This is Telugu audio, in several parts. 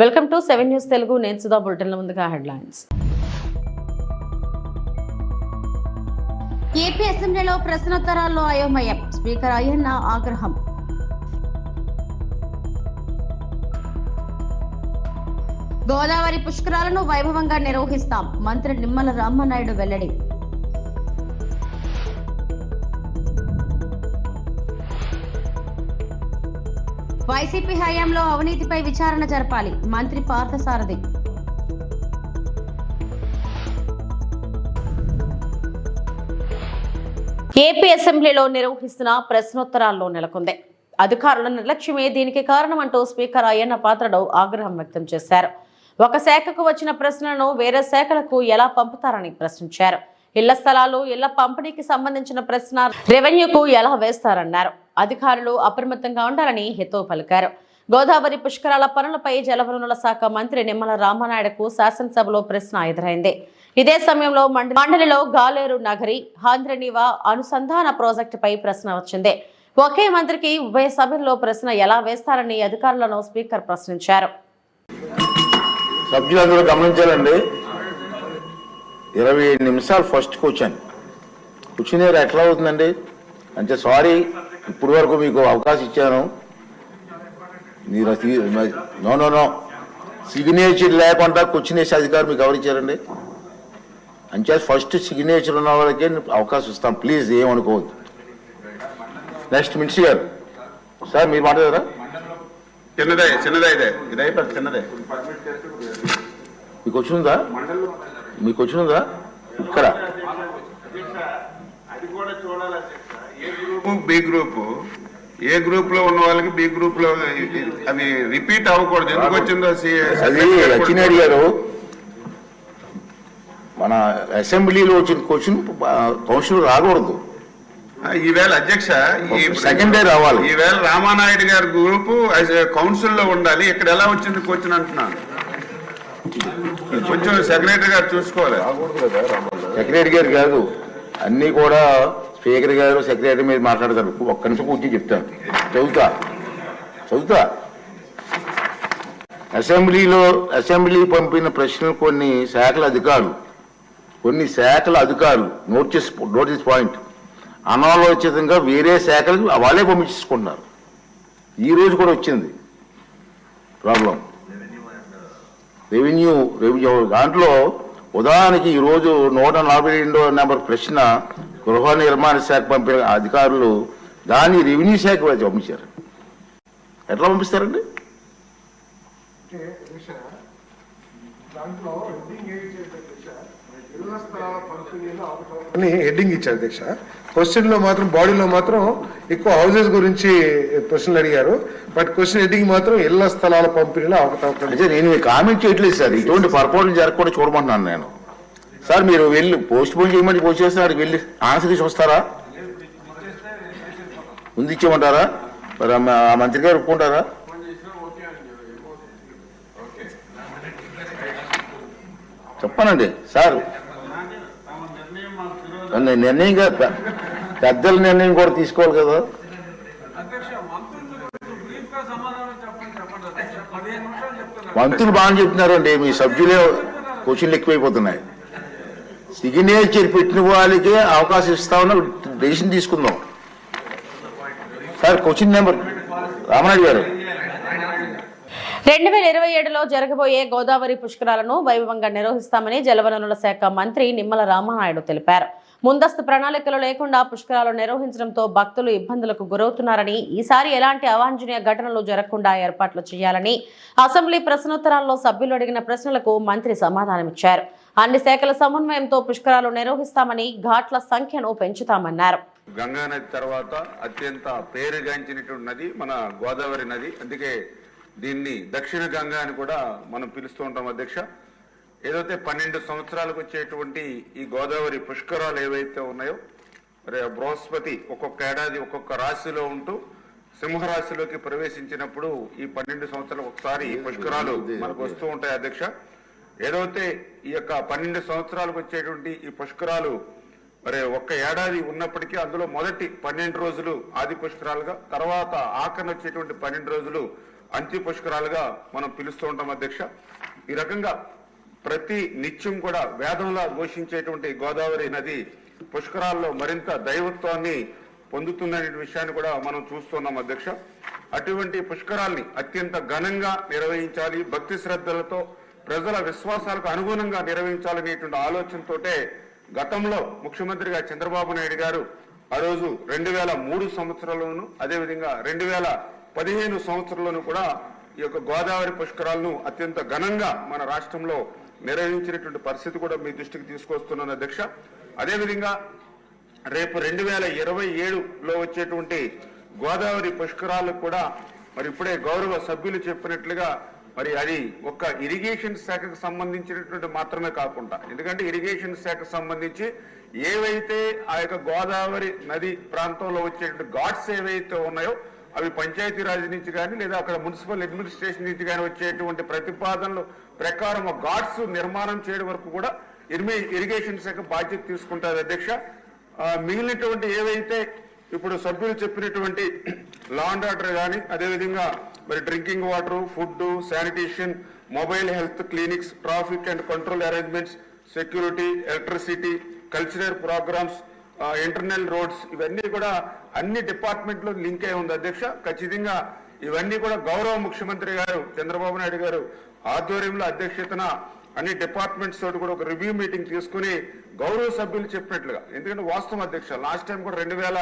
Welcome to seven news Telugu. నేను సుధా బులెటిన్ల ముందుగా హెడ్లైన్స్. ఏపీ అసెంబ్లీలో ప్రశ్నోత్తరాల్లో అయోమయం. స్పీకర్ అయ్యన్న ఆగ్రహం. గోదావరి పుష్కరాలను వైభవంగా నిర్వహిస్తాం. మంత్రి నిమ్మల రామనాయుడు వెల్లడి. వైసీపీ హయాంలో అవినీతిపై విచారణ జరపాలి. మంత్రి పార్థసారథి. ఏపీ అసెంబ్లీలో నిర్వహిస్తున్న ప్రశ్నోత్తరాల్లో నెలకొంది. అధికారుల నిర్లక్ష్యమే దీనికి కారణమంటూ స్పీకర్ అయ్యన్న పాత్రడు ఆగ్రహం వ్యక్తం చేశారు. ఒక శాఖకు వచ్చిన ప్రశ్నలను వేరే శాఖలకు ఎలా పంపుతారని ప్రశ్నించారు. ఇళ్ళ స్థలాలు ఇళ్ళ పంపిణీకి సంబంధించిన ప్రశ్న రెవెన్యూకు ఎలా వేస్తారన్నారు. అధికారులు అప్రమత్తంగా ఉండాలని హితవు పలికారు. గోదావరి పుష్కరాల పనులపై జలవనరుల శాఖ మంత్రి నిమ్మల రామనాయుడుకు శాసనసభలో ప్రశ్న ఎదురైంది. ఇదే సమయంలో మండలిలో గాలేరు నగరి హాంద్రనివా అనుసంధాన ప్రాజెక్టుపై ప్రశ్న వచ్చింది. ఒకే మంత్రికి ఉభయ సభల్లో ప్రశ్న ఎలా వేస్తారని అధికారులను స్పీకర్ ప్రశ్నించారు. సభ్యులందరూ గమనించాలండి. ఇరవై ఏడు నిమిషాలు ఫస్ట్ వచ్చాను కూర్చుని ఎట్లా అవుతుందండి? అంటే సారీ ఇప్పుడు వరకు మీకు అవకాశం ఇచ్చాను. మీరు నో నో నో సిగ్నేచర్ లేకుండా కూర్చునేసి అధికారం మీకు ఎవరు ఇచ్చారండి? అంతే ఫస్ట్ సిగ్నేచర్ ఉన్న వాళ్ళకే అవకాశం ఇస్తాం. ప్లీజ్ ఏమనుకోవద్దు. నెక్స్ట్ మినిస్టర్ గారు. సార్ మీరు మాట్లాడారా? చిన్నదే చిన్నదే ఇదే. ఇది అయిపోతుంది చిన్నదే. మీకు వచ్చిందా? మీకు వచ్చిందా? ఇక్కడ అది కూడా చూడాలి A group B group. A గ్రూప్లో ఉన్న వాళ్ళకి బి గ్రూప్లో అవి రిపీట్ అవ్వకూడదు. ఎందుకు వచ్చిందో గారు మన అసెంబ్లీలో వచ్చిన క్వశ్చన్ కౌన్సిల్ రాకూడదు. ఈవేళ అధ్యక్ష ఈ Second day రావాలి. ఈవేళ రామానాయుడు గారి గ్రూప్ కౌన్సిల్లో ఉండాలి. ఇక్కడ ఎలా వచ్చింది క్వశ్చన్ అంటున్నాను. కొంచెం సెక్రటరీ గారు చూసుకోవాలి. సెక్రటరీ గారు కాదు. అన్ని కూడా స్పీకర్ గారు సెక్రటరీ మీద మాట్లాడతారు. ఒక్క నిమిషం కూర్చొని చెప్తాను చదువుతా. చదువుతా. అసెంబ్లీలో అసెంబ్లీ పంపిన ప్రశ్నలు కొన్ని శాఖల అధికారులు. కొన్ని శాఖల అధికారులు. Notice notice point. అనాలోచితంగా వేరే శాఖలకు వాళ్ళే పంపించుకున్నారు ఈ రోజు కూడా వచ్చింది. ప్రాబ్లం. Revenue revenue. దాంట్లో ఉదాహరణకి ఈరోజు నూట నలభై రెండో నెంబర్ ప్రశ్న గృహ నిర్మాణ శాఖ పంపిన అధికారులు దాన్ని రెవెన్యూ శాఖ పంపించారు. ఎట్లా పంపిస్తారండి? అని హెడ్డింగ్ ఇచ్చారు అధ్యక్ష. క్వశ్చన్లో మాత్రం బాడీలో మాత్రం ఎక్కువ హౌసెస్ గురించి ప్రశ్నలు అడిగారు. బట్ క్వశ్చన్ హెడ్డింగ్ మాత్రం ఇళ్ళ స్థలాల పంపిణీలో అవకతవకలు అంటే నేను కామెంట్ చేయట్లేదు సార్. ఇటువంటి పొరపాట్లు జరగకుండా చూడమంటున్నాను నేను. సార్ మీరు వెళ్ళి పోస్ట్ పోన్ చేయమని పోస్ట్ చేస్తున్నారు వెళ్ళి ఆన్సర్ తీసి వస్తారా? ముందు ఇచ్చేయమంటారా? మరి ఆ మంత్రి గారు ఒప్పుకుంటారా? చెప్పానండి సార్. నిర్ణయం కాదు, పె- పెద్దల నిర్ణయం కూడా తీసుకోవాలి కదా. మంత్రులు బాగా చెప్తున్నారండి మీ సభ్యులే క్వశ్చన్లు ఎక్కువైపోతున్నాయి. సిగ్నేచర్ పెట్టిన వాళ్ళకే అవకాశం ఇస్తామని డెసిషన్ తీసుకుందాం. సార్ క్వశ్చన్ నెంబర్ రామనాయుడు గారు. రెండు వేల ఇరవై ఏడులో జరగబోయే గోదావరి పుష్కరాలను వైభవంగా నిర్వహిస్తామని జలవనరుల శాఖ మంత్రి నిమ్మల రామనాయుడు తెలిపారు. ముందస్తు ప్రణాళికలు లేకుండా పుష్కరాలు నిర్వహించడంతో భక్తులు ఇబ్బందులకు గురవుతున్నారని ఈసారి ఎలాంటి అవాంఛనీయ ఘటనలు జరగకుండా ఏర్పాట్లు చేయాలని అసెంబ్లీ ప్రశ్నోత్తరాల్లో సభ్యులు అడిగిన ప్రశ్నలకు మంత్రి సమాధానమిచ్చారు. అన్ని శాఖల సమన్వయంతో పుష్కరాలు నిర్వహిస్తామని ఘాట్ల సంఖ్యను పెంచుతామన్నారు. గంగా నది తర్వాత అత్యంత పేరుగాంచినటువంటి నది మన గోదావరి నది. అందుకే దీన్ని దక్షిణ గంగా అని కూడా మనం పిలుస్తూ ఉంటాం అధ్యక్ష. ఏదైతే పన్నెండు సంవత్సరాలకు వచ్చేటువంటి ఈ గోదావరి పుష్కరాలు ఏవైతే ఉన్నాయో మరి బృహస్పతి ఒక్కొక్క ఏడాది ఒక్కొక్క రాశిలో ఉంటూ సింహరాశిలోకి ప్రవేశించినప్పుడు ఈ పన్నెండు సంవత్సరాలు ఒకసారి పుష్కరాలు మనకు వస్తూ ఉంటాయి అధ్యక్ష. ఏదైతే ఈ యొక్క పన్నెండు సంవత్సరాలకు వచ్చేటువంటి ఈ పుష్కరాలు మరి ఒక్క ఏడాది ఉన్నప్పటికీ అందులో మొదటి పన్నెండు రోజులు ఆది పుష్కరాలుగా తర్వాత ఆఖరణ వచ్చేటువంటి పన్నెండు రోజులు అంత్య పుష్కరాలుగా మనం పిలుస్తూ ఉంటాం అధ్యక్ష. ఈ రకంగా ప్రతి నిత్యం కూడా వేదంలా ఘోషించేటువంటి గోదావరి నది పుష్కరాల్లో మరింత దైవత్వాన్ని పొందుతుందనే విషయాన్ని కూడా మనం చూస్తున్నాం అధ్యక్ష. అటువంటి పుష్కరాల్ని అత్యంత ఘనంగా నిర్వహించాలి. భక్తి శ్రద్ధలతో ప్రజల విశ్వాసాలకు అనుగుణంగా నిర్వహించాలనేటువంటి ఆలోచనతోటే గతంలో ముఖ్యమంత్రిగా చంద్రబాబు నాయుడు గారు ఆ రోజు రెండు వేల మూడు సంవత్సరంలోను అదేవిధంగా రెండు వేల పదిహేను సంవత్సరంలోనూ కూడా ఈ యొక్క గోదావరి పుష్కరాలను అత్యంత ఘనంగా మన రాష్ట్రంలో నిర్వహించినటువంటి పరిస్థితి కూడా మీ దృష్టికి తీసుకొస్తున్నాను అధ్యక్ష. అదేవిధంగా రేపు రెండు వేల ఇరవై ఏడులో వచ్చేటువంటి గోదావరి పుష్కరాలకు కూడా మరి ఇప్పుడే గౌరవ సభ్యులు చెప్పినట్లుగా మరి అది ఒక్క ఇరిగేషన్ శాఖకు సంబంధించినటువంటి మాత్రమే కాకుండా ఎందుకంటే ఇరిగేషన్ శాఖకు సంబంధించి ఏవైతే ఆ యొక్క గోదావరి నది ప్రాంతంలో వచ్చేటువంటి ఘాట్స్ ఏవైతే ఉన్నాయో అవి పంచాయతీరాజ్ నుంచి కానీ లేదా అక్కడ మున్సిపల్ అడ్మినిస్ట్రేషన్ నుంచి కానీ వచ్చేటువంటి ప్రతిపాదనలు ప్రకారం ఘాట్స్ నిర్మాణం చేయడం వరకు కూడా ఇరిమి ఇరిగేషన్ శాఖ బాధ్యత తీసుకుంటారు అధ్యక్ష. మిగిలినటువంటి ఏవైతే ఇప్పుడు సభ్యులు చెప్పినటువంటి లా అండ్ ఆర్డర్ కానీ అదేవిధంగా మరి drinking water food sanitation mobile health clinics traffic and control arrangements security electricity cultural programmes internal roads ఇవన్నీ కూడా అన్ని డిపార్ట్మెంట్లో లింక్ అయి ఉంది అధ్యక్ష. ఖచ్చితంగా ఇవన్నీ కూడా గౌరవ ముఖ్యమంత్రి గారు చంద్రబాబు నాయుడు గారు ఆధ్వర్యంలో అధ్యక్షతన అన్ని డిపార్ట్మెంట్స్ తోటి కూడా ఒక రివ్యూ మీటింగ్ తీసుకుని గౌరవ సభ్యులు చెప్పినట్లుగా. ఎందుకంటే వాస్తవం అధ్యక్ష లాస్ట్ టైం కూడా రెండు వేల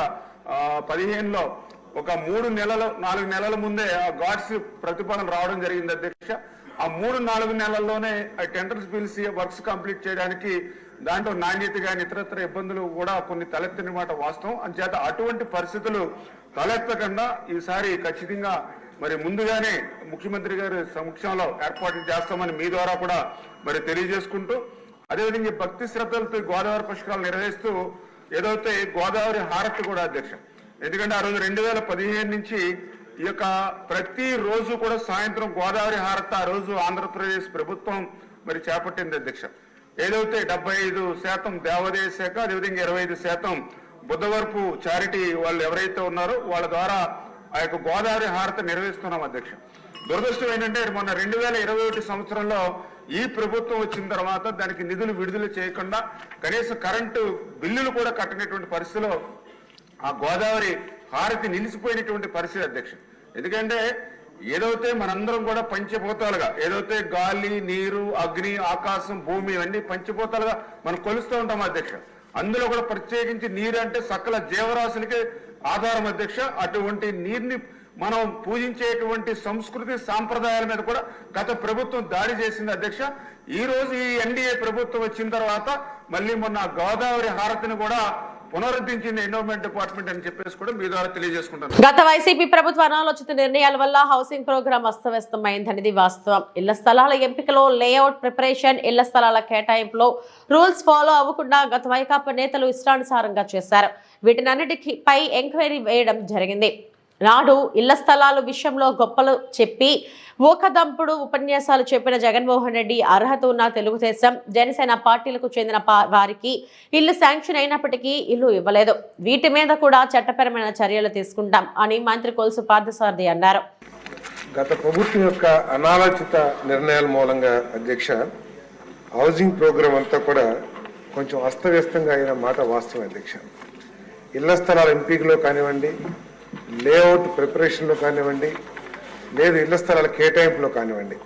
పదిహేనులో ఒక మూడు నెలల నాలుగు నెలల ముందే ఆ గాడ్స్ ప్రతిపాదన రావడం జరిగింది అధ్యక్ష. ఆ మూడు నాలుగు నెలల్లోనే ఆ టెండర్స్ పిలిచి వర్క్స్ కంప్లీట్ చేయడానికి దాంట్లో నాణ్యత కానీ ఇతరత్ర ఇబ్బందులు కూడా కొన్ని తలెత్తిన మాట వాస్తవం. అంచేత అటువంటి పరిస్థితులు తలెత్తకుండా ఈసారి ఖచ్చితంగా మరి ముందుగానే ముఖ్యమంత్రి గారి సమక్షంలో ఏర్పాటు చేస్తామని మీ ద్వారా కూడా మరి తెలియజేసుకుంటూ అదేవిధంగా ఈ భక్తి శ్రద్ధలతో గోదావరి పుష్కరాలు నిర్వహిస్తూ ఏదైతే గోదావరి హారతి కూడా అధ్యక్ష. ఎందుకంటే ఆ రోజు రెండు వేల పదిహేను నుంచి ఈ యొక్క ప్రతి రోజు కూడా సాయంత్రం గోదావరి హారత ఆ రోజు ఆంధ్రప్రదేశ్ ప్రభుత్వం మరి చేపట్టింది అధ్యక్ష ఏదైతే డెబ్బై ఐదు శాతం దేవాదాయ శాఖ అదేవిధంగా ఇరవై ఐదు శాతం బుధవరపు చారిటీ వాళ్ళు ఎవరైతే ఉన్నారో వాళ్ళ ద్వారా ఆ యొక్క గోదావరి హారత నిర్వహిస్తున్నాం అధ్యక్ష దురదృష్టం ఏంటంటే మొన్న రెండు వేల ఇరవై ఒకటి సంవత్సరంలో ఈ ప్రభుత్వం వచ్చిన తర్వాత దానికి నిధులు విడుదల చేయకుండా కనీసం కరెంటు బిల్లులు కూడా కట్టనటువంటి పరిస్థితిలో ఆ గోదావరి హారతి నిలిచిపోయినటువంటి పరిస్థితి అధ్యక్ష ఎందుకంటే ఏదైతే మనందరం కూడా పంచభూతాలుగా ఏదైతే గాలి నీరు అగ్ని ఆకాశం భూమి ఇవన్నీ పంచభూతాలుగా మనం కొలుస్తూ ఉంటాం అధ్యక్ష అందులో కూడా ప్రత్యేకించి నీరు అంటే సకల జీవరాశులకి ఆధారం అధ్యక్ష. అటువంటి నీరుని మనం పూజించేటువంటి సంస్కృతి సాంప్రదాయాల మీద కూడా గత ప్రభుత్వం దాడి చేసింది అధ్యక్ష. ఈ రోజు ఈ ఎన్డీఏ ప్రభుత్వం వచ్చిన తర్వాత మళ్ళీ మొన్న గోదావరి హారతిని కూడా పునరుద్ధరించింది డిపార్ట్మెంట్ అని చెప్పేసి కూడా మీ ద్వారా తెలియజేసుకుంటాను. గత వైసీపీ ప్రభుత్వ అనాలోచిత నిర్ణయాల వల్ల హౌసింగ్ ప్రోగ్రాం అస్తవ్యస్తమైందనేది వాస్తవం ఇళ్ళ స్థలాల ఎంపికలో లేఅవుట్ ప్రిపరేషన్ ఇళ్ళ స్థలాల కేటాయింపులో రూల్స్ ఫాలో అవ్వకుండా గత వైకాపా నేతలు ఇష్టానుసారంగా చేశారు. వీటినన్నిటిపై ఎంక్వైరీ వేయడం జరిగింది. నాడు ఇళ్ళ స్థలాల విషయంలో గొప్పలు చెప్పి ఊకదంపుడు ఉపన్యాసాలు చెప్పిన జగన్మోహన్ రెడ్డి అర్హత ఉన్న తెలుగుదేశం జనసేన పార్టీలకు చెందిన వారికి ఇల్లు శాంక్షన్ అయినప్పటికీ ఇల్లు ఇవ్వలేదు. వీటి మీద కూడా చట్టపరమైన చర్యలు తీసుకుంటాం అని మంత్రి కొలుసు పార్థసారథి అన్నారు. గత ప్రభుత్వం యొక్క అనాలోచిత నిర్ణయాల మూలంగా అధ్యక్ష హౌసింగ్ ప్రోగ్రాం అంతా కూడా కొంచెం అస్తవ్యస్తంగా అయిన మాట వాస్తవం అధ్యక్ష. ఇళ్ళ స్థలాల ఎంపికలో కానివ్వండి లేఅవుట్ ప్రిపరేషన్లో కానివ్వండి లేదు ఇళ్ళ స్థలాల కేటాయింపులో కానివ్వండి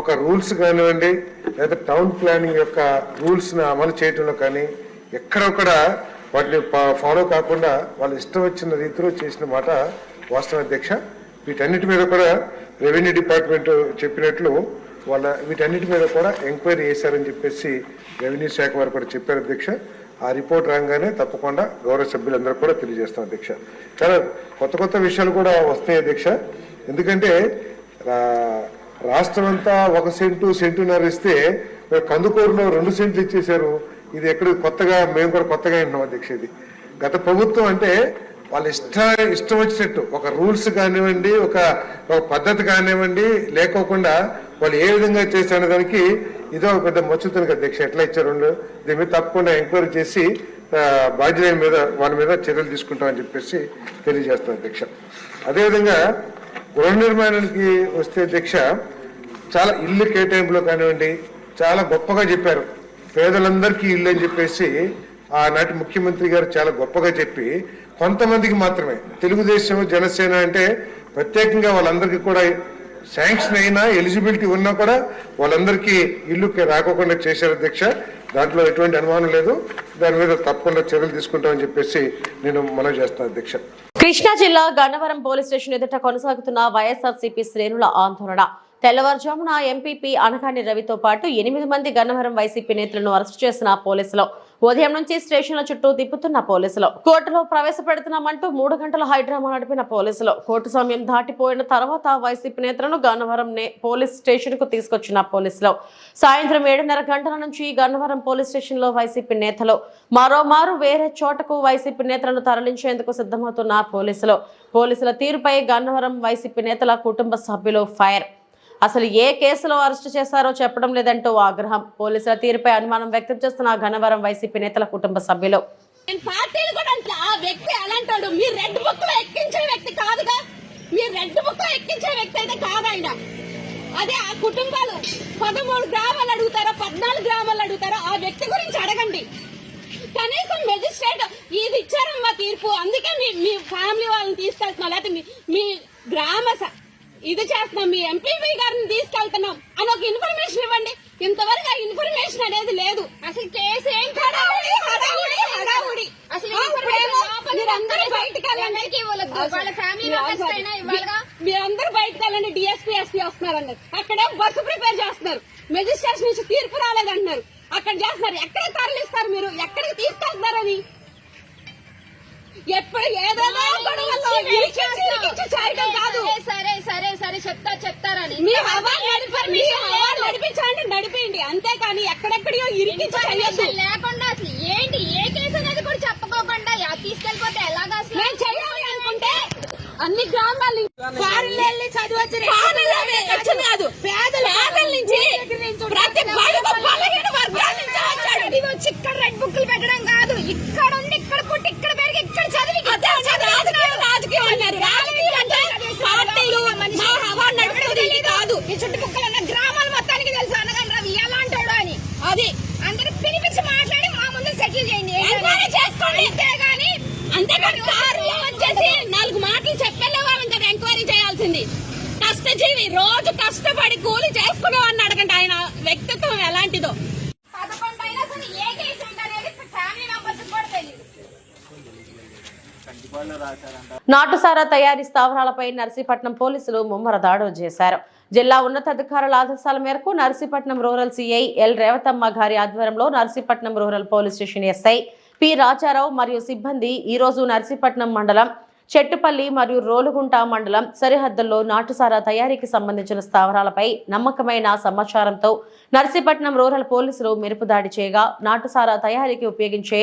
ఒక రూల్స్ కానివ్వండి లేదా టౌన్ ప్లానింగ్ యొక్క రూల్స్ను అమలు చేయడంలో కానీ ఎక్కడొక్కడ వాటిని ఫాలో కాకుండా వాళ్ళు ఇష్టం వచ్చిన రీతిలో చేసిన మాట వాస్తవ అధ్యక్ష. వీటన్నిటి మీద కూడా రెవెన్యూ డిపార్ట్మెంట్ చెప్పినట్లు వాళ్ళ వీటన్నిటి మీద కూడా ఎంక్వైరీ చేశారని చెప్పేసి రెవెన్యూ శాఖ వారు కూడా చెప్పారు అధ్యక్ష. ఆ రిపోర్ట్ రాగానే తప్పకుండా గౌరవ సభ్యులందరూ కూడా తెలియజేస్తాం అధ్యక్ష. చాలా కొత్త కొత్త విషయాలు కూడా వస్తాయి అధ్యక్ష. ఎందుకంటే రా- రాష్ట్రం అంతా ఒక సెంటు సెంటున్నర ఇస్తే కందుకూరులో రెండు సెంట్లు ఇచ్చేశారు. ఇది ఎక్కడ కొత్తగా మేము కూడా కొత్తగా వింటున్నాం అధ్యక్ష ఇది. గత ప్రభుత్వం అంటే వాళ్ళ ఇష్ట ఇష్టం వచ్చినట్టు ఒక రూల్స్ కానివ్వండి ఒక ఒక పద్ధతి కానివ్వండి లేకోకుండా వాళ్ళు ఏ విధంగా చేశారనే దానికి ఇదో ఒక పెద్ద కదా దీక్ష ఎట్లా ఇచ్చారు దీని మీద తప్పకుండా ఎంక్వైరీ చేసి బాధ్యత బాధ్యుల మీద వాళ్ళ మీద చర్యలు తీసుకుంటామని చెప్పేసి తెలియజేస్తాం దీక్ష అదేవిధంగా గృహ నిర్మాణానికి వస్తే దీక్ష చాలా ఇల్లు కేటాయింపులో కానివ్వండి చాలా గొప్పగా చెప్పారు. పేదలందరికీ ఇల్లు అని చెప్పేసి ఆనాటి ముఖ్యమంత్రి గారు చాలా గొప్పగా చెప్పి కొంతమందికి మాత్రమే. తెలుగుదేశం జనసేన అంటే ప్రత్యేకంగా వాళ్ళందరికీ కూడా శాంక్షన్ అయినా ఎలిజిబిలిటీ ఉన్నా కూడా వాళ్ళందరికీ ఇల్లు రాకోకుండా చేశారు అధ్యక్ష. దాంట్లో ఎటువంటి అనుమానం లేదు. దాని మీద తప్పకుండా చర్యలు తీసుకుంటామని చెప్పేసి నేను మనవి చేస్తాను అధ్యక్ష. కృష్ణా జిల్లా గన్నవరం పోలీస్ స్టేషన్ ఎదుట కొనసాగుతున్న వైఎస్ఆర్సీపీ శ్రేణుల ఆందోళన. తెల్లవారుజామున ఎంపీపీ అనకాని రవితో పాటు ఎనిమిది మంది గన్నవరం వైసీపీ నేతలను అరెస్టు చేసిన పోలీసులు. ఉదయం నుంచి స్టేషన్ల చుట్టూ తిప్పుతున్న పోలీసులు. కోర్టులో ప్రవేశపెడుతున్నామంటూ మూడు గంటల హైడ్రామా నడిపిన పోలీసులు. కోర్టు సమయం దాటిపోయిన తర్వాత వైసీపీ నేతలను గన్నవరం నే- పోలీస్ స్టేషన్కు తీసుకొచ్చిన పోలీసులు. సాయంత్రం ఏడున్నర గంటల నుంచి గన్నవరం పోలీస్ స్టేషన్లో వైసీపీ నేతలు. మరోమారు వేరే చోటకు వైసీపీ నేతలను తరలించేందుకు సిద్ధమవుతున్న పోలీసులు. పోలీసుల తీరుపై గన్నవరం వైసీపీ నేతల కుటుంబ సభ్యులు ఫైర్ అసలు ఏ కేసులో అరెస్ట్ చేశారో చెప్పడం లేదంటూ ఆగ్రహం. పోలీసుల తీరుపై అనుమానం వ్యక్తం చేస్తున్న ఘనవరం వైసీపీ నేతల కుటుంబ సభ్యులు. నేను పార్టీలు కూడా ఆ వ్యక్తి అలాంటాడు. మీరు రెడ్ బుక్లో ఎక్కించే వ్యక్తి కాదుగా. మీరు రెడ్ బుక్లో ఎక్కించే వ్యక్తి అయితే కాదు అదే ఆ కుటుంబాలు పదమూడు గ్రామాలు అడుగుతారో పద్నాలుగు గ్రామాలు అడుగుతారో ఆ వ్యక్తి గురించి అడగండి. కనీసం మెజిస్ట్రేట్ ఇది ఇచ్చారమ్మా తీర్పు. అందుకే మీ మీ ఫ్యామిలీ వాళ్ళని తీసుకెళ్తున్నా. లేకపోతే మీ మీ గ్రామ ఇది చేస్తున్నాం మీ ఎంపీపీ గారిని తీసుకెళ్తున్నాం. అని ఒక ఇన్ఫర్మేషన్ ఇవ్వండి. ఇంతవరకు ఆ ఇన్ఫర్మేషన్ అనేది లేదు. అసలు కేసు ఏం హడావుడి హడావుడి హడావుడి అసలు మీరందరూ బయటకు వెళ్ళండి. వాళ్ళ ఫ్యామిలీ మీరందరూ బయటకు వెళ్ళండి. డిఎస్పీ ఎస్పీ వస్తున్నారు అక్కడ బస్సు ప్రిపేర్ చేస్తున్నారు. మెజిస్ట్రేషన్ నుంచి తీర్పు రాలేదంటున్నారు. అక్కడ చేస్తున్నారు. ఎక్కడ తరలిస్తారు మీరు? ఎక్కడికి తీసుకెళ్తున్నారని? ఎప్పుడు ఏదైనా చేయడం కాదు. సరే సరే సరే చెప్తా చెప్తారని మీ హవా నడిపారు మీ హవా నడిపించండి నడిపేయండి. అంతేకాని ఎక్కడెక్కడియో ఇరికించి చేయొద్దు. లేకుండా అసలు ఏంటి? ఏ కేసు అనేది కూడా చెప్పుకోకుండా యా తీసుకెళ్ళిపోతే ఎలాగా అసలు? నేను చేయాలి అనుకుంటే అన్ని గ్రామాల ఫారెన్ వెళ్ళి చదివచ్చు కాదు. పేదల పేదల నుంచి ప్రతి బడుగు బలహీన వర్గాల నుంచి వచ్చాడు ఇది వచ్చి ఇక్కడ రెడ్ బుక్లు పెట్టడం కాదు ఇక్కడ ఉండి ఇక్కడ పుట్టి ఇక్కడ పెరిగి ఇక్కడ చదివి అదే అదే రాజకీయం రాజకీయం అన్నారు రాజకీయం అంటే పార్టీలు మా హవా నడిపేది కాదు ఈ చుట్టుపక్కల ఉన్న గ్రామాల మొత్తానికి తెలుసు అనగానే రవి ఎలాంటోడు అని అది అందరూ పిలిపించి మాట్లాడి మా ముందు సెటిల్ చేయండి ఎంక్వైరీ చేసుకోండి అంతేగాని అంతేకాని కారులో వచ్చేసి నాలుగు మాటలు చెప్పేలే వాళ్ళని కదా ఎంక్వైరీ చేయాల్సింది కష్టజీవి రోజు కష్టపడి కూలి చేసుకునేవాడిని అడగండి ఆయన వ్యక్తిత్వం ఎలాంటిదో పదకొండు అయినా సరే ఏ కేసు ఏంటనేది ఫ్యామిలీ మెంబర్స్ కూడా తెలియదు నాటుసారా తయారీ స్థావరాలపై నర్సీపట్నం పోలీసులు ముమ్మర దాడులు చేశారు. జిల్లా ఉన్నతాధికారుల ఆదేశాల మేరకు Narsipatnam rural CI L. Revathamma గారి ఆధ్వర్యంలో Narsipatnam rural police station SI P. Rajarao మరియు సిబ్బంది ఈ రోజు నర్సీపట్నం మండలం చెట్టుపల్లి మరియు రోలుగుంట మండలం సరిహద్దుల్లో నాటుసారా తయారీకి సంబంధించిన స్థావరాలపై నమ్మకమైన సమాచారంతో నర్సీపట్నం రూరల్ పోలీసులు మెరుపు దాడి చేయగా నాటుసారా తయారీకి ఉపయోగించే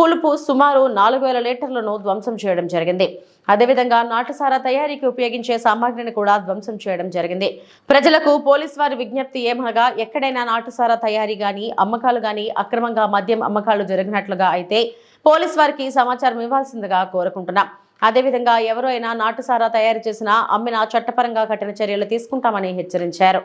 పులుపు సుమారు నాలుగు వేల లీటర్లను ధ్వంసం చేయడం జరిగింది. అదేవిధంగా నాటుసారా తయారీకి ఉపయోగించే సామాగ్రిని కూడా ధ్వంసం చేయడం జరిగింది. ప్రజలకు పోలీస్ వారి విజ్ఞప్తి ఏమనగా ఎక్కడైనా నాటుసారా తయారీ గాని అమ్మకాలు గాని అక్రమంగా మద్యం అమ్మకాలు జరిగినట్లుగా అయితే పోలీస్ వారికి సమాచారం ఇవ్వాల్సిందిగా కోరుకుంటున్నాం. అదేవిధంగా ఎవరైనా నాటుసారా తయారు చేసినా అమ్మినా చట్టపరంగా కఠిన చర్యలు తీసుకుంటామని హెచ్చరించారు.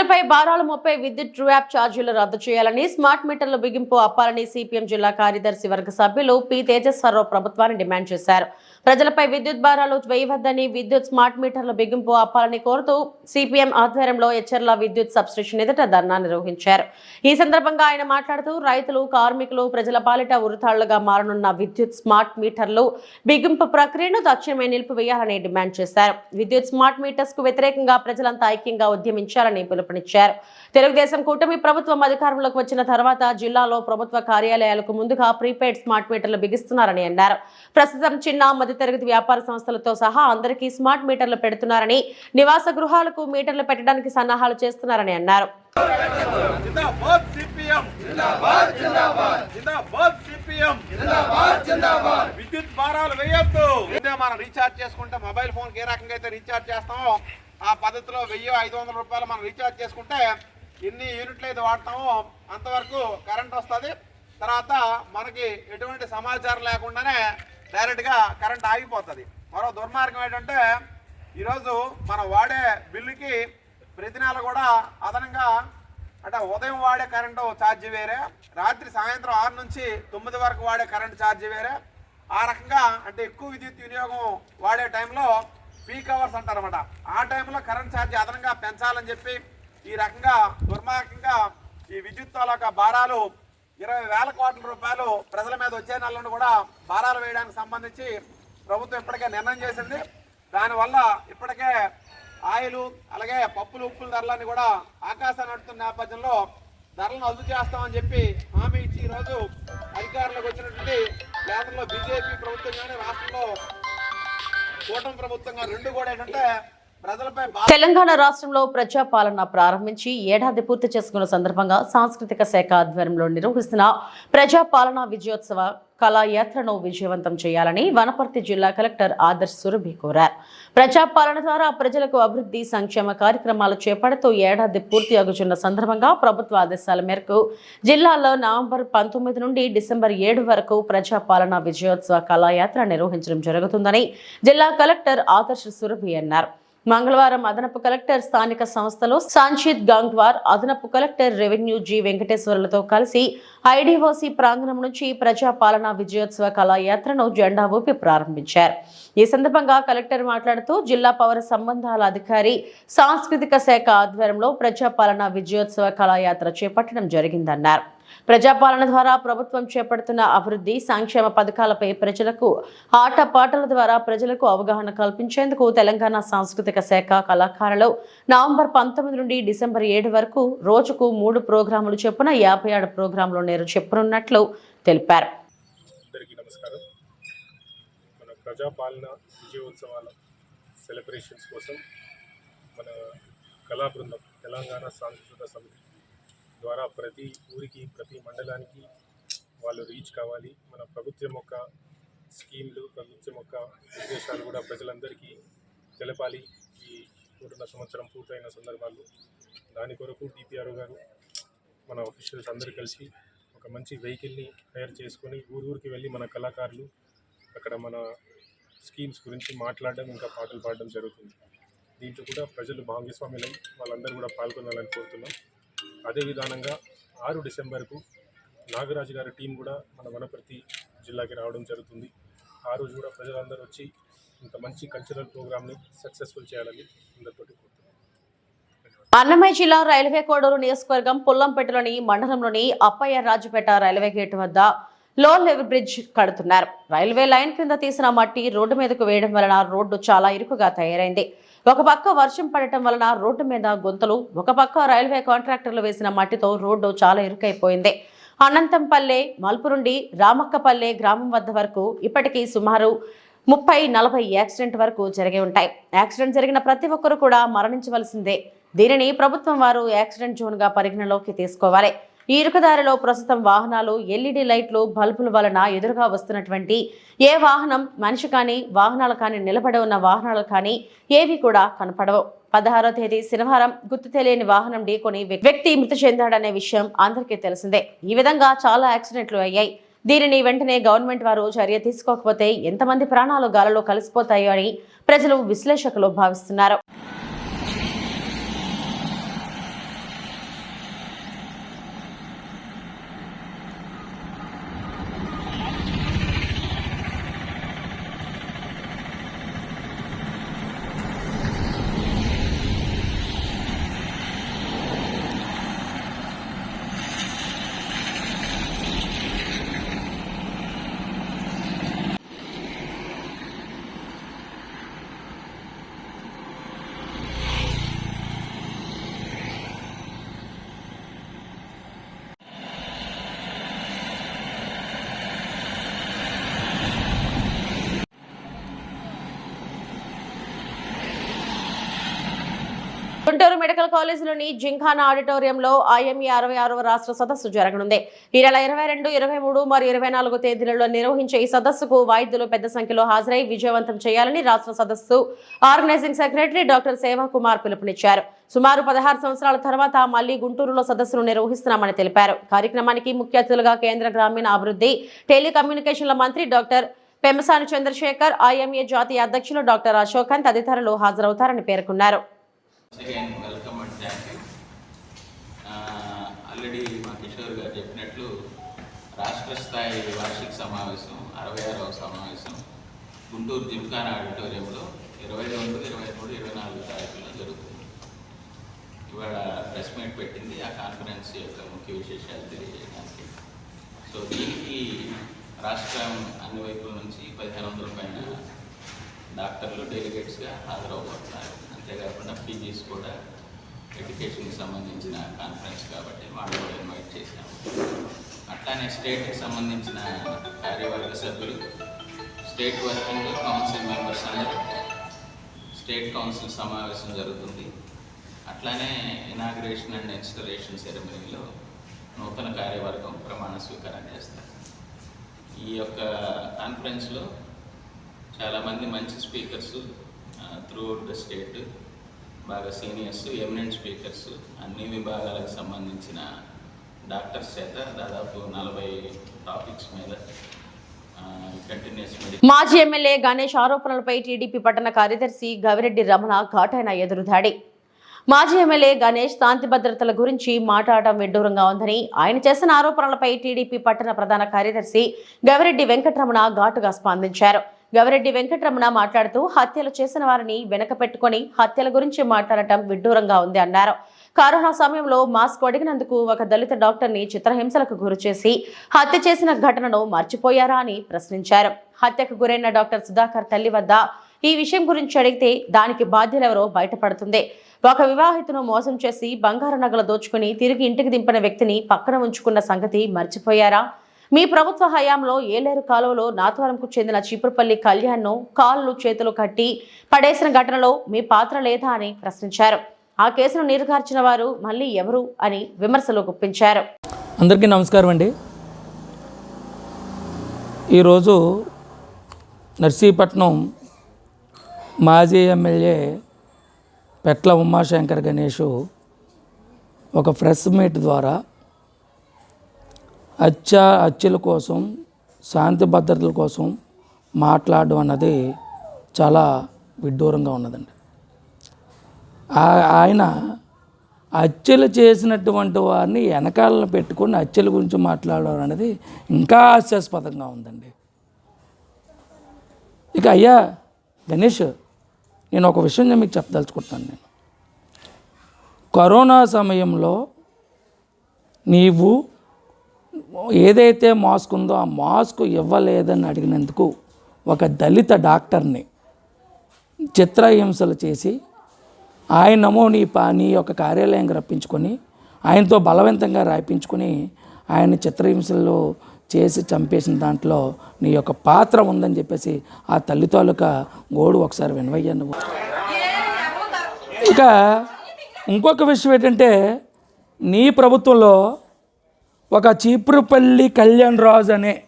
ప్రజలపై భారాలు మోపే విద్యుత్ ట్రూ యాప్ ఛార్జీలు రద్దు చేయాలని స్మార్ట్ మీటర్ల బిగింపు అప్పాలని సిపిఎం జిల్లా కార్యదర్శి వర్గ సభ్యులు పి తేజస్వరరావు ప్రభుత్వాన్ని డిమాండ్ చేశారు. ప్రజలపై విద్యుత్ భారాలు వేయవద్దని విద్యుత్ స్మార్ట్ మీటర్ల బిగింపు అప్పాలని కోరుతూ సిపిఎం ఆధ్వర్యంలో ఎచ్చర్ల విద్యుత్ సబ్స్టేషన్ ఎదుట ధర్నా నిర్వహించారు. ఈ సందర్భంగా ఆయన మాట్లాడుతూ రైతులు కార్మికులు ప్రజల పాలిట ఉరితాళ్ళుగా మారనున్న విద్యుత్ స్మార్ట్ మీటర్లు బిగింపు ప్రక్రియను తక్షణమే నిలిపివేయాలని డిమాండ్ చేశారు. విద్యుత్ స్మార్ట్ మీటర్స్కు వ్యతిరేకంగా ప్రజలంతా ఐక్యంగా ఉద్యమించాలని పిలుపు పిలుపునిచ్చారు. తెలుగుదేశం కూటమి ప్రభుత్వం అధికారంలోకి వచ్చిన తర్వాత జిల్లాలో ప్రభుత్వ కార్యాలయాలకు ముందుగా ప్రీపెయిడ్ స్మార్ట్ మీటర్లు బిగిస్తున్నారని అన్నారు. ప్రస్తుతం చిన్న మధ్యతరగతి వ్యాపార సంస్థలతో సహా అందరికీ స్మార్ట్ మీటర్లు పెడుతున్నారని నివాస గృహాలకు మీటర్లు పెట్టడానికి సన్నాహాలు చేస్తున్నారని అన్నారు. విద్యుత్ భారాలు వేయొద్దు. మనం రీఛార్జ్ చేసుకుంటే మొబైల్ ఫోన్ ఏ రకంగా అయితే రీఛార్జ్ చేస్తామో ఆ పద్ధతిలో వెయ్యి ఐదు వందల రూపాయలు మనం రీఛార్జ్ చేసుకుంటే ఎన్ని యూనిట్లు అయితే వాడతామో అంతవరకు కరెంట్ వస్తుంది. తర్వాత మనకి ఎటువంటి సమాచారం లేకుండానే డైరెక్ట్గా కరెంట్ ఆగిపోతుంది. మరో దుర్మార్గం ఏంటంటే ఈరోజు మనం వాడే బిల్లుకి ప్రతి నెల కూడా అదనంగా అంటే ఉదయం వాడే కరెంటు ఛార్జ్ వేరే రాత్రి సాయంత్రం ఆరు నుంచి తొమ్మిది వరకు వాడే కరెంటు ఛార్జ్ వేరే. ఆ రకంగా అంటే ఎక్కువ విద్యుత్ వినియోగం వాడే టైంలో పీక్ అవర్స్ అంటారన్నమాట. ఆ టైంలో కరెంట్ ఛార్జ్ అదనంగా పెంచాలని చెప్పి ఈ రకంగా దుర్మార్గంగా ఈ విద్యుత్ తాలూకా భారాలు ఇరవై వేల కోట్ల రూపాయలు ప్రజల మీద వచ్చే నెలను కూడా భారాలు వేయడానికి సంబంధించి ప్రభుత్వం ఇప్పటికే నిర్ణయం చేసింది. దానివల్ల ఇప్పటికే ఆయిలు అలాగే పప్పులు ఉప్పుల ధరలన్నీ కూడా ఆకాశాన్ని నడుతున్న నేపథ్యంలో ధరలను అదుపు చేస్తామని చెప్పి హామీ ఇచ్చి ఈరోజు అధికారంలోకి వచ్చినటువంటి కేంద్రంలో బీజేపీ ప్రభుత్వం కానీ రాష్ట్రంలో కూటమి ప్రభుత్వం రెండు కూడా ఏంటంటే తెలంగాణ రాష్ట్రంలో ప్రజాపాలన ప్రారంభించి ఏడాది పూర్తి చేసుకున్న సందర్భంగా సాంస్కృతిక శాఖ ఆధ్వర్యంలో నిర్వహిస్తున్న ప్రజాపాలన విజయోత్సవ కళాయాత్రను విజయవంతం చేయాలని వనపర్తి జిల్లా కలెక్టర్ ఆదర్శ్ సురభి కోరారు. ప్రజాపాలన ద్వారా ప్రజలకు అభివృద్ధి సంక్షేమ కార్యక్రమాలు చేపడుతూ ఏడాది పూర్తి అగుచున్న సందర్భంగా ప్రభుత్వ ఆదేశాల మేరకు జిల్లాలో నవంబర్ పంతొమ్మిది నుండి డిసెంబర్ ఏడు వరకు ప్రజాపాలన విజయోత్సవ కళాయాత్ర నిర్వహించడం జరుగుతుందని జిల్లా కలెక్టర్ ఆదర్శ్ సురభి అన్నారు. మంగళవారం అదనపు కలెక్టర్ స్థానిక సంస్థలో సాంచిత్ గంగ్వార్ అదనపు కలెక్టర్ రెవెన్యూ జి వెంకటేశ్వర్లతో కలిసి ఐడిఓసి ప్రాంగణం నుంచి ప్రజాపాలన విజయోత్సవ కళాయాత్రను జెండా ఊపి ప్రారంభించారు. ఈ సందర్భంగా కలెక్టర్ మాట్లాడుతూ జిల్లా పౌర సంబంధాల అధికారి సాంస్కృతిక శాఖ ఆధ్వర్యంలో ప్రజాపాలన విజయోత్సవ కళాయాత్ర చేపట్టడం జరిగిందన్నారు. ప్రజాపాలన ద్వారా ప్రభుత్వం చేపడుతున్న అభివృద్ధి సంక్షేమ పథకాలపై ప్రజలకు ఆటపాటల ద్వారా ప్రజలకు అవగాహన కల్పించేందుకు తెలంగాణ సాంస్కృతిక శాఖ కళాకారులు నవంబర్ పంతొమ్మిది నుండి డిసెంబర్ ఏడు వరకు రోజుకు మూడు ప్రోగ్రాములు చొప్పున యాభై ఆరు ప్రోగ్రాములు నేరు చెప్పనున్నట్లు తెలిపారు. ప్రజాపాలన విజయోత్సవాల సెలబ్రేషన్స్ కోసం మన కళా బృందం తెలంగాణ సాంస్కృతిక సమితి ద్వారా ప్రతి ఊరికి ప్రతి మండలానికి వాళ్ళు రీచ్ కావాలి. మన ప్రభుత్వం యొక్క స్కీమ్లు ప్రభుత్వం యొక్క ఉద్దేశాలు కూడా ప్రజలందరికీ తెలపాలి. ఈ నూతన సంవత్సరం పూర్తయిన సందర్భాల్లో దాని కొరకు డిపిఆర్ఓ గారు మన ఆఫీషియల్స్ అందరూ కలిసి ఒక మంచి వెహికల్ని హైర్ చేసుకొని ఊరు ఊరికి వెళ్ళి మన కళాకారులు అక్కడ మన స్కీమ్స్ గురించి మాట్లాడడం ఇంకా పాటలు పాడడం జరుగుతుంది. దీంట్లో కూడా ప్రజలు భాగస్వామ్యులై వాళ్ళందరూ కూడా పాల్గొనాలని కోరుతున్నాం. అదే విధానంగా ఆరు డిసెంబర్కు నాగరాజు గారి టీం కూడా మన వనపర్తి జిల్లాకి రావడం జరుగుతుంది. ఆ రోజు కూడా ప్రజలందరూ వచ్చి ఇంత మంచి కల్చరల్ ప్రోగ్రామ్ని సక్సెస్ఫుల్ చేయాలని అందరితోటి అన్నమయ్య జిల్లా రైల్వే కోడూరు నియోజకవర్గం పుల్లంపేటలోని మండలంలోని అప్పయ్య రాజుపేట రైల్వే గేట్ వద్ద లో లెవెల్ బ్రిడ్జ్ కడుతున్నారు. రైల్వే లైన్ కింద తీసిన మట్టి రోడ్డు మీదకు వేయడం వలన రోడ్డు చాలా ఇరుకుగా తయారైంది. ఒక పక్క వర్షం పడటం వలన రోడ్డు మీద గుంతలు ఒక పక్క రైల్వే కాంట్రాక్టర్లు వేసిన మట్టితో రోడ్డు చాలా ఇరుకైపోయింది. అనంతంపల్లె మలుపు నుండి రామక్కపల్లె గ్రామం వద్ద వరకు ఇప్పటికీ సుమారు ముప్పై నలభై యాక్సిడెంట్ వరకు జరిగి ఉంటాయి. యాక్సిడెంట్ జరిగిన ప్రతి ఒక్కరు కూడా మరణించవలసిందే. దీనిని ప్రభుత్వం వారు యాక్సిడెంట్ జోన్గా పరిగణలోకి తీసుకోవాలి. ఈ ఇరుకదారిలో ప్రస్తుతం వాహనాలు ఎల్ఈడి లైట్లు బల్బుల వలన ఎదురుగా వస్తున్నటువంటి ఏ వాహనం మనిషి కానీ వాహనాలు కానీ నిలబడి ఉన్న వాహనాలు కానీ ఏవి కూడా కనపడవు. పదహారో తేదీ శనివారం గుర్తు తెలియని వాహనం ఢీకొని వ్యక్తి మృతి చెందాడనే విషయం అందరికీ తెలిసిందే. ఈ విధంగా చాలా యాక్సిడెంట్లు అయ్యాయి. దీనిని వెంటనే గవర్నమెంట్ వారు చర్య తీసుకోకపోతే ఎంతమంది ప్రాణాలు గాలలో కలిసిపోతాయో అని ప్రజలు విశ్లేషకులు భావిస్తున్నారు. గుంటూరు మెడికల్ కాలేజీలోని జింఖానా ఆడిటోరియంలో ఐఎంఈ అరవై ఆరవ రాష్ట్ర సదస్సు జరగనుంది. ఈ నెల ఇరవై రెండు ఇరవై మూడు మరియు ఇరవై నాలుగు తేదీలలో నిర్వహించే ఈ సదస్సుకు వైద్యులు పెద్ద సంఖ్యలో హాజరై విజయవంతం చేయాలని రాష్ట్ర సదస్సు ఆర్గనైజింగ్ సెక్రటరీ డాక్టర్ సేవా కుమార్ పిలుపునిచ్చారు. సుమారు పదహారు సంవత్సరాల తర్వాత మళ్ళీ గుంటూరులో సదస్సును నిర్వహిస్తున్నామని తెలిపారు. కార్యక్రమానికి ముఖ్య అతిథులుగా కేంద్ర గ్రామీణ అభివృద్ధి టెలికమ్యూనికేషన్ల మంత్రి డాక్టర్ పెమ్మసాని చంద్రశేఖర్ ఐఎంఏ జాతీయ అధ్యక్షులు డాక్టర్ అశోకన్ తదితరులు హాజరవుతారని పేర్కొన్నారు. Again welcome and thank you already మా కిషోర్ గారు చెప్పినట్లు రాష్ట్ర స్థాయి వార్షిక సమావేశం అరవై ఆరవ సమావేశం గుంటూరు జిమ్కాన్ ఆడిటోరియంలో ఇరవై రెండు ఇరవై మూడు ఇరవై నాలుగు తారీఖుల్లో జరుగుతుంది. ఇవాళ ప్రెస్ మీట్ పెట్టింది ఆ కాన్ఫరెన్స్ యొక్క ముఖ్య విశేషాలు తెలియజేయడానికి. సో దీనికి రాష్ట్రం అన్ని వైపుల నుంచి పదిహేను వందల పైన డాక్టర్లు డెలిగేట్స్గా హాజరవబోతున్నారు అంతేకాకుండా పీజీస్ కూడా ఎడ్యుకేషన్కి సంబంధించిన కాన్ఫరెన్స్ కాబట్టి వాళ్ళు కూడా ఇన్వైట్ చేశాము. అట్లానే స్టేట్కి సంబంధించిన కార్యవర్గ సభ్యులు స్టేట్ వర్కింగ్ కౌన్సిల్ మెంబర్స్ అందరూ స్టేట్ కౌన్సిల్ సమావేశం జరుగుతుంది. అట్లానే ఇనాగ్రేషన్ అండ్ ఇన్స్టలేషన్ సెరమనీలో నూతన కార్యవర్గం ప్రమాణ స్వీకారం చేస్తారు. ఈ యొక్క కాన్ఫరెన్స్లో చాలామంది మంచి స్పీకర్స్ త్రూఅవుట్ ద స్టేట్ బాగా సీనియర్స్ ఎమినెంట్ స్పీకర్స్ అన్ని విభాగాలకు సంబంధించిన డాక్టర్స్ చేత దాదాపు నలభై టాపిక్స్ మీద మాజీ ఎమ్మెల్యే గణేష్ ఆరోపణలపై టీడీపీ పట్టణ కార్యదర్శి గవిరెడ్డి రమణ ఘాటైన ఎదురుదాడి. మాజీ ఎమ్మెల్యే గణేష్ శాంతి భద్రతల గురించి మాట్లాడటం విడ్డూరంగా ఉందని ఆయన చేసిన ఆరోపణలపై టీడీపీ పట్టణ ప్రధాన కార్యదర్శి గవిరెడ్డి వెంకటరమణ ఘాటుగా స్పందించారు. గవరెడ్డి వెంకటరమణ మాట్లాడుతూ హత్యలు చేసిన వారిని వెనక పెట్టుకుని హత్యల గురించి మాట్లాడటం విడ్డూరంగా ఉంది అన్నారు. కరోనా సమయంలో మాస్క్ అడిగినందుకు ఒక దళిత డాక్టర్ని చిత్రహింసలకు గురిచేసి హత్య చేసిన ఘటనను మర్చిపోయారా అని ప్రశ్నించారు. హత్యకు గురైన డాక్టర్ సుధాకర్ తల్లి వద్ద ఈ విషయం గురించి అడిగితే దానికి బాధ్యులెవరో బయటపడుతుంది. ఒక వివాహితను మోసం చేసి బంగారు నగలు దోచుకుని తిరిగి ఇంటికి దింపిన వ్యక్తిని పక్కన ఉంచుకున్న సంగతి మర్చిపోయారా? మీ ప్రభుత్వ హయాంలో ఏలేరు కాలువలో నాతవరంకు చెందిన చీపురుపల్లి కళ్యాణ్ను కాళ్ళు చేతులు కట్టి పడేసిన ఘటనలో మీ పాత్ర లేదా అని ప్రశ్నించారు. ఆ కేసును నీరుగార్చిన వారు మళ్ళీ ఎవరు అని విమర్శలు గుప్పించారు. అందరికీ నమస్కారం అండి. ఈరోజు నర్సీపట్నం మాజీ ఎమ్మెల్యే పెట్ల ఉమాశంకర్ గణేష్ ఒక ప్రెస్ మీట్ ద్వారా హత్య హత్యల కోసం శాంతి భద్రతల కోసం మాట్లాడడం అన్నది చాలా విడ్డూరంగా ఉన్నదండి. ఆయన హత్యలు చేసినటువంటి వారిని వెనకాలను పెట్టుకొని హత్యల గురించి మాట్లాడడం అనేది ఇంకా హాస్యాస్పదంగా ఉందండి. ఇక అయ్యా గణేష్ నేను ఒక విషయం నేను మీకు చెప్పదలుచుకుంటాను నేను. కరోనా సమయంలో నీవు ఏదైతే మాస్క్ ఉందో ఆ మాస్క్ ఇవ్వలేదని అడిగినందుకు ఒక దళిత డాక్టర్ని చిత్రహింసలు చేసి ఆయనమో నీ పా నీ యొక్క కార్యాలయంకి రప్పించుకొని ఆయనతో బలవంతంగా రాయించుకొని ఆయన చిత్రహింసలు చేసి చంపేసిన దాంట్లో నీ యొక్క పాత్ర ఉందని చెప్పేసి ఆ తల్లి తాలూకా గోడు ఒకసారి వినవయ్యా నువ్వు. ఇక ఇంకొక విషయం ఏంటంటే నీ ప్రభుత్వంలో ఒక చీపురుపల్లి కళ్యాణ్ రాజు అనే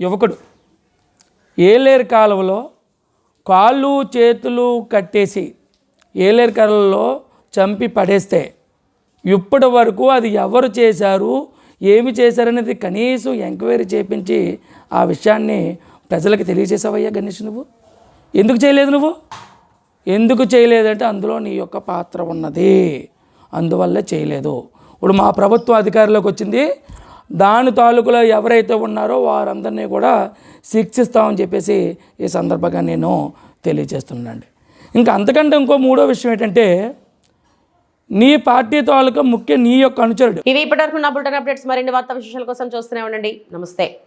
యువకుడు. ఏలేరు కాలువలో కాళ్ళు చేతులు కట్టేసి ఏలేరు కాలువలో చంపి పడేస్తే ఇప్పటి వరకు అది ఎవరు చేశారు ఏమి చేశారనేది కనీసం ఎంక్వైరీ చేపించి ఆ విషయాన్ని ప్రజలకు తెలియజేసావయ్యా గణేష్ నువ్వు? ఎందుకు చేయలేదు నువ్వు? ఎందుకు చేయలేదంటే అందులో నీ యొక్క పాత్ర ఉన్నది. అందువల్ల చేయలేదు. ఇప్పుడు మా ప్రభుత్వం అధికారంలోకి వచ్చింది. దాని తాలూకులో ఎవరైతే ఉన్నారో వారందరినీ కూడా శిక్షిస్తామని చెప్పేసి ఈ సందర్భంగా నేను తెలియజేస్తున్నానండి. ఇంకా అంతకంటే ఇంకో మూడో విషయం ఏంటంటే నీ పార్టీ తాలూకా ముఖ్య నీ యొక్క అనుచరుడు. ఇవి ఇప్పటివరకు నా బులెటిన్ అప్డేట్స్ మరిన్ని వార్తా విశేషాల కోసం చూస్తూనే ఉండండి. నమస్తే.